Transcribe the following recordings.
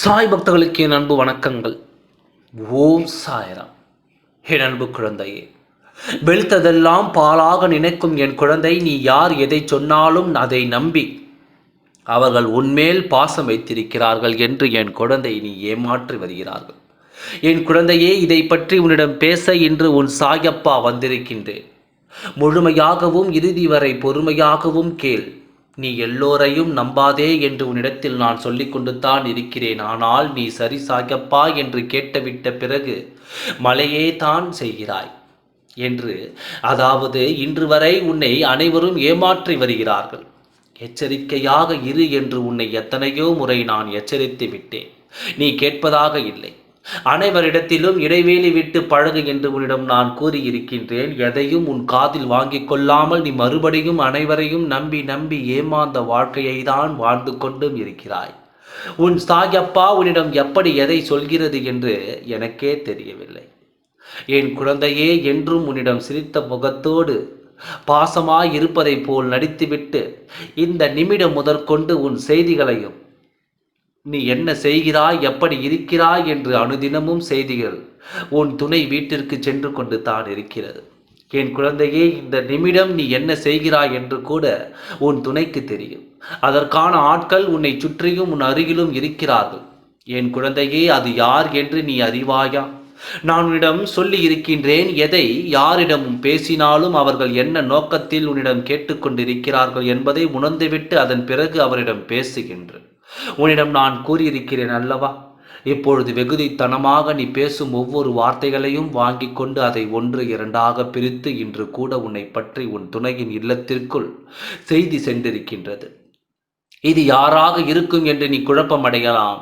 சாய் பக்தர்களுக்கு என் அன்பு வணக்கங்கள். ஓம் சாய்ராம். என் அன்பு குழந்தையே வெளுத்ததெல்லாம் பாலாக நினைக்கும் என் குழந்தை நீ யார் எதை சொன்னாலும் அதை நம்பி அவர்கள் உன்மேல் பாசம் வைத்திருக்கிறார்கள் என்று என் குழந்தை நீ ஏமாற்றி வருகிறார்கள். என் குழந்தையே இதை பற்றி உன்னிடம் பேச இன்று உன் சாயப்பா வந்திருக்கின்றேன். முழுமையாகவும் இறுதி வரை பொறுமையாகவும் கேள். நீ எல்லோரையும் நம்பாதே என்று உன்னிடத்தில் நான் சொல்லிக் தான் இருக்கிறேன். ஆனால் நீ சரி சாகப்பா என்று கேட்டுவிட்ட பிறகு மலையே தான் செய்கிறாய் என்று. அதாவது இன்று வரை உன்னை அனைவரும் ஏமாற்றி வருகிறார்கள். எச்சரிக்கையாக இரு என்று உன்னை எத்தனையோ முறை நான் எச்சரித்து விட்டேன். நீ கேட்பதாக இல்லை. அனைவரிடத்திலும் இடைவேளி விட்டு பழகு என்று உன்னிடம் நான் கூறியிருக்கின்றேன். எதையும் உன் காதில் வாங்கிக் கொள்ளாமல் நீ மறுபடியும் அனைவரையும் நம்பி நம்பி ஏமாந்த வாழ்க்கையை தான் வாழ்ந்து கொண்டும் இருக்கிறாய். உன் சாயப்பா உன்னிடம் எப்படி எதை சொல்கிறது என்று எனக்கே தெரியவில்லை. என் குழந்தையே என்றும் உன்னிடம் சிரித்த முகத்தோடு பாசமாய் இருப்பதைப் போல் நடித்துவிட்டு இந்த நிமிடம் முதற்கொண்டு உன் செய்திகளையும் நீ என்ன செய்கிறாய் எப்படி இருக்கிறாய் என்று அனுதினமும் செய்திகள் உன் துணை வீட்டிற்கு சென்று கொண்டு தான் இருக்கிறது. என் குழந்தையே இந்த நிமிடம் நீ என்ன செய்கிறாய் என்று கூட உன் துணைக்கு தெரியும். அதற்கான ஆட்கள் உன்னை சுற்றியும் உன் அருகிலும் இருக்கிறார்கள். என் குழந்தையே அது யார் என்று நீ அறிவாயா? நான் உன்னிடம் சொல்லி இருக்கின்றேன் எதை யாரிடமும் பேசினாலும் அவர்கள் என்ன நோக்கத்தில் உன்னிடம் கேட்டுக்கொண்டிருக்கிறார்கள் என்பதை உணர்ந்துவிட்டு அதன் பிறகு அவரிடம் பேசுகின்றேன். உன்னிடம் நான் கூறியிருக்கிறேன் அல்லவா? இப்பொழுது வெகுதித்தனமாக நீ பேசும் ஒவ்வொரு வார்த்தைகளையும் வாங்கி கொண்டு அதை ஒன்று இரண்டாக பிரித்து இன்று கூட உன்னை பற்றி உன் துணையின் இல்லத்திற்குள் செய்தி சென்றிருக்கின்றது. இது யாராக இருக்கும் என்று நீ குழப்பமடையலாம்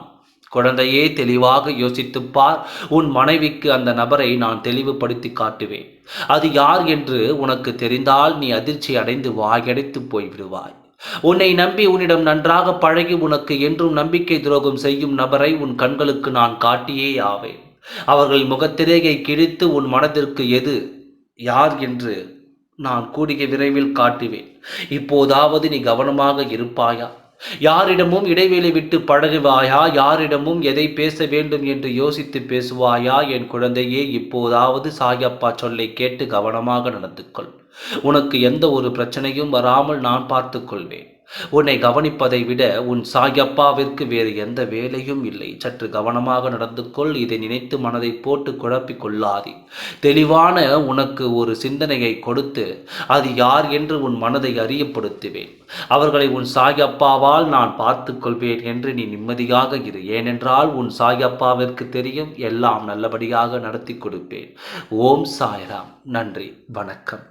குழந்தையே தெளிவாக யோசித்துப்பார் உன் மனைவிக்கு அந்த நபரை நான் தெளிவுபடுத்தி காட்டுவேன். அது யார் என்று உனக்கு தெரிந்தால் நீ அதிர்ச்சி அடைந்து வாயடைத்து போய்விடுவாய். உன்னை நம்பி உன்னிடம் நன்றாக பழகி உனக்கு என்றும் நம்பிக்கை துரோகம் செய்யும் நபரை உன் கண்களுக்கு நான் காட்டியே ஆவேன். அவர்கள் முகத்திரேகை கிழித்து உன் மனதிற்கு எது? யார் என்று நான் கூடிய விரைவில் காட்டுவேன். இப்போதாவது நீ கவனமாக இருப்பாயா? யாரிடமும் இடைவெளி விட்டு பழகுவாயா? யாரிடமும் எதை பேச வேண்டும் என்று யோசித்து பேசுவாயா? என் குழந்தையே இப்போதாவது சாயப்பா சொல்லை கேட்டு கவனமாக நடந்து கொள் உனக்கு எந்த ஒரு பிரச்சனையும் வராமல் நான் பார்த்துக்கொள்வேன். உன்னை கவனிப்பதை விட உன் சாயப்பாவிற்கு வேறு எந்த வேலையும் இல்லை. சற்று கவனமாக நடந்து கொள். இதை நினைத்து மனதை போட்டு குழப்பிக் கொள்ளாதே. தெளிவான உனக்கு ஒரு சிந்தனையை கொடுத்து அது யார் என்று உன் மனதை அறியப்படுத்துவேன். அவர்களை உன் சாயப்பாவால் நான் பார்த்து கொள்வேன் என்று நீ நிம்மதியாக இரு. ஏனென்றால் உன் சாயப்பாவிற்கு தெரியும் எல்லாம் நல்லபடியாக நடத்தி கொடுப்பேன். ஓம் சாய்ராம். நன்றி. வணக்கம்.